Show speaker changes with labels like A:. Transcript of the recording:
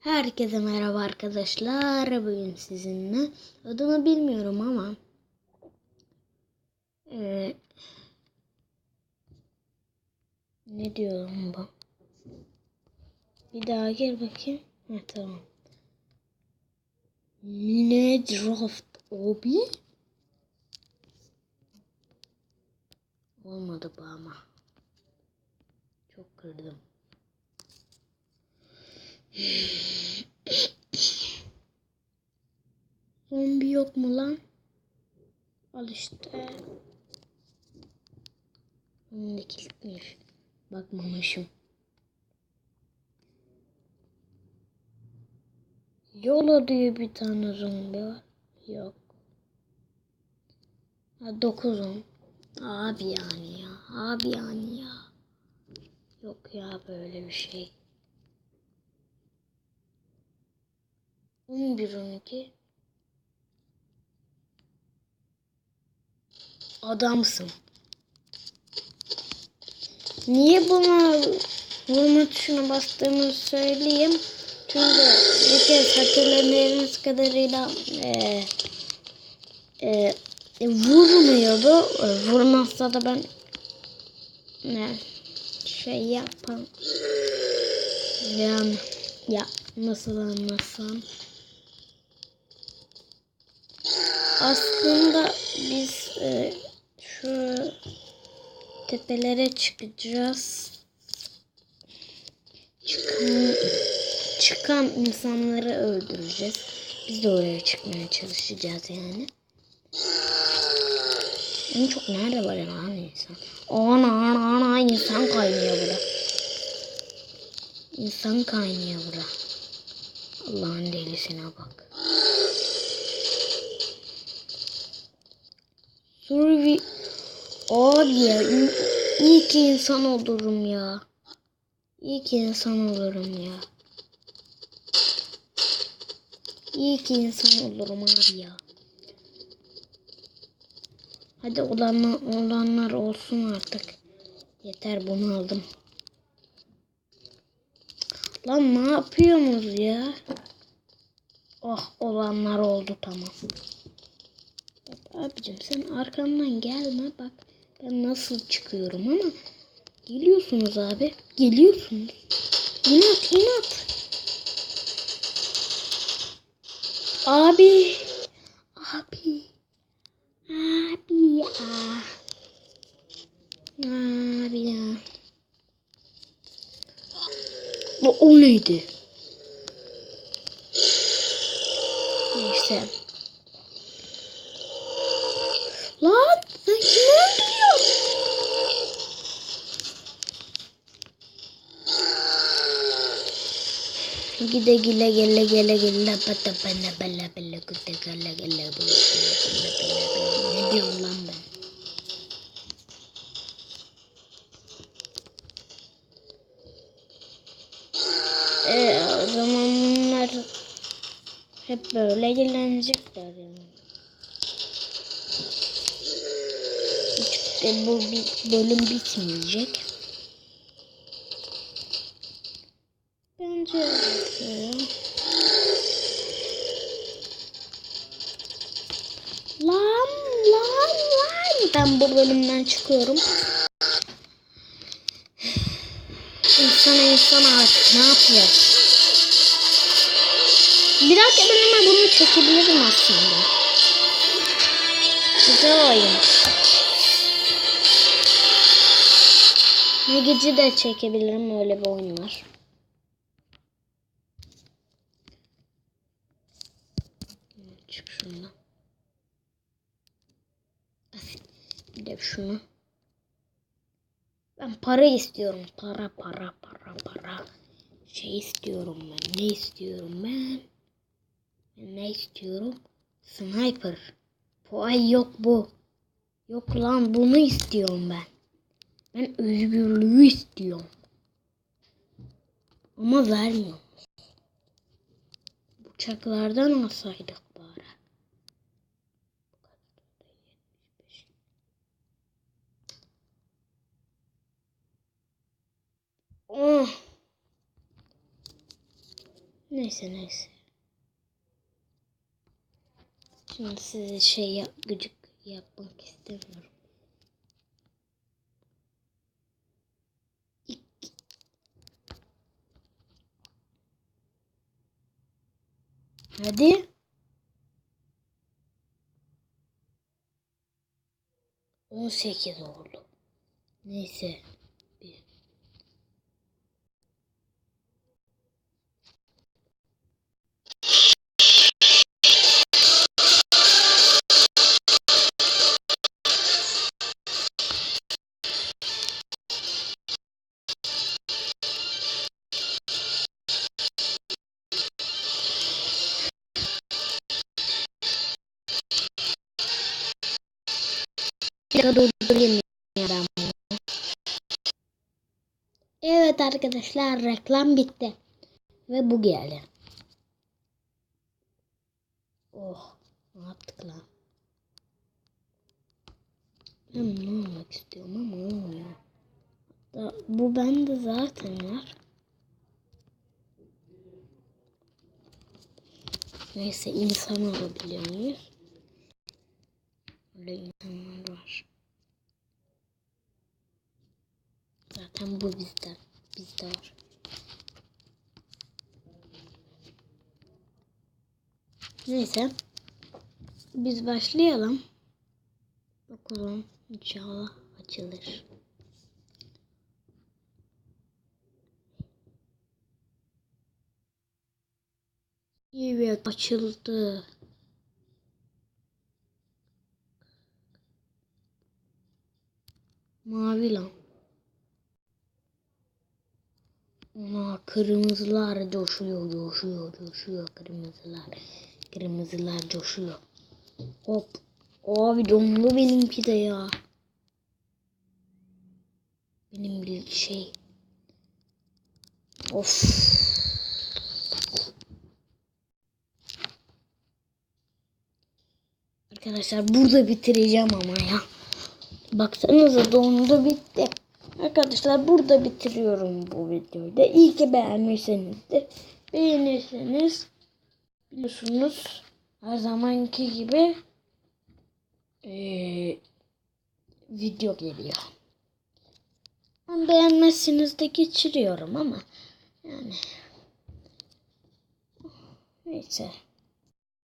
A: Herkese merhaba arkadaşlar. Bugün sizinle adını bilmiyorum ama eee, ne diyorum bu? Bir daha gel bakayım. Ha, tamam. Minecraft Obi olmadı bu ama. Çok kırdım. Zombi yok mu lan? Al işte. Önünde kilitmiş. Bakmamışım. Yola diye bir tane zombi var. Yok. Ha, dokuzum. Abi yani ya. Abi yani ya. Yok ya böyle bir şey. 11 12 Adamsın. Niye buna vurma tuşuna bastığımı söyleyeyim. Çünkü bir kez hatırladığınız kadarıyla eee eee, e, vurmuyordu. E, Vurmazsa da ben ne şey yapam. Yani ya nasıl anlasam. Aslında biz e, şu tepelere çıkacağız. Çıkan, çıkan insanları öldüreceğiz. Biz de oraya çıkmaya çalışacağız yani. En çok nerede var lan insan? Ana ana ana insan kaynıyor burada. İnsan kaynıyor burada. Allah'ın delisine bak. Survi Abi ya iyi- ki insan olurum ya. İyi ki insan olurum ya. İyi ki insan olurum abi ya. Hadi olanlar, olanlar olsun artık. Yeter bunu aldım. Lan ne yapıyorsunuz ya? Oh olanlar oldu tamam. Abicim sen arkamdan gelme bak. Ben nasıl çıkıyorum ama geliyorsunuz abi. Geliyorsunuz. İnat inat. Abi. Abi. Abi ya. Abi ya. O, o neydi? Neyse. Lan sen kimi öldürüyorsun? Gide gile gele gele gele pata pana bala bala kuta gala gala bala bala bala bala Ne diyorum lan ben? Ee, o zaman bunlar hep böyle eğlenecekler yani. İşte bu bölüm bitmeyecek. Bence e, Lan lan lan ben bu bölümden çıkıyorum. İnsana insana artık ne yapacağız? Bir dahaki bölüme bunu çekebilirim aslında. Güzel oyun. Ne gece de çekebilirim öyle bir oyun var. Bir de şunu. Ben para istiyorum. Para para para para. Şey istiyorum ben. Ne istiyorum ben? Ne istiyorum? Sniper. Ay yok bu. Yok lan bunu istiyorum ben. Ben özgürlüğü istiyorum. Ama vermiyor. Bıçaklardan alsaydık bari. Oh. Neyse neyse. Şimdi size şey yap, gıcık yapmak istemiyorum. İki. Hadi. On sekiz oldu. Neyse. Dakika durdurayım ben bunu. Evet arkadaşlar reklam bitti. Ve bu geldi. Oh ne yaptık lan? Ben bunu almak istiyorum ama olmuyor. Da, bu bende zaten var. Neyse insan alabiliyor muyuz? Öyle insanlar var. Zaten bu bizden. Bizde var. Neyse. Biz başlayalım. Bakalım inşallah açılır. Evet açıldı. Mavi lan. Kırmızılar coşuyor, coşuyor, coşuyor. Kırmızılar, kırmızılar coşuyor. Hop. Abi donlu benimki de ya. Benim bir şey. Of. Arkadaşlar burada bitireceğim ama ya. Baksanıza dondu bitti. Arkadaşlar burada bitiriyorum bu videoyu da. İyi ki beğenmişsinizdir. Beğenirseniz biliyorsunuz her zamanki gibi eee, video geliyor. Ben beğenmezsiniz de geçiriyorum ama yani neyse.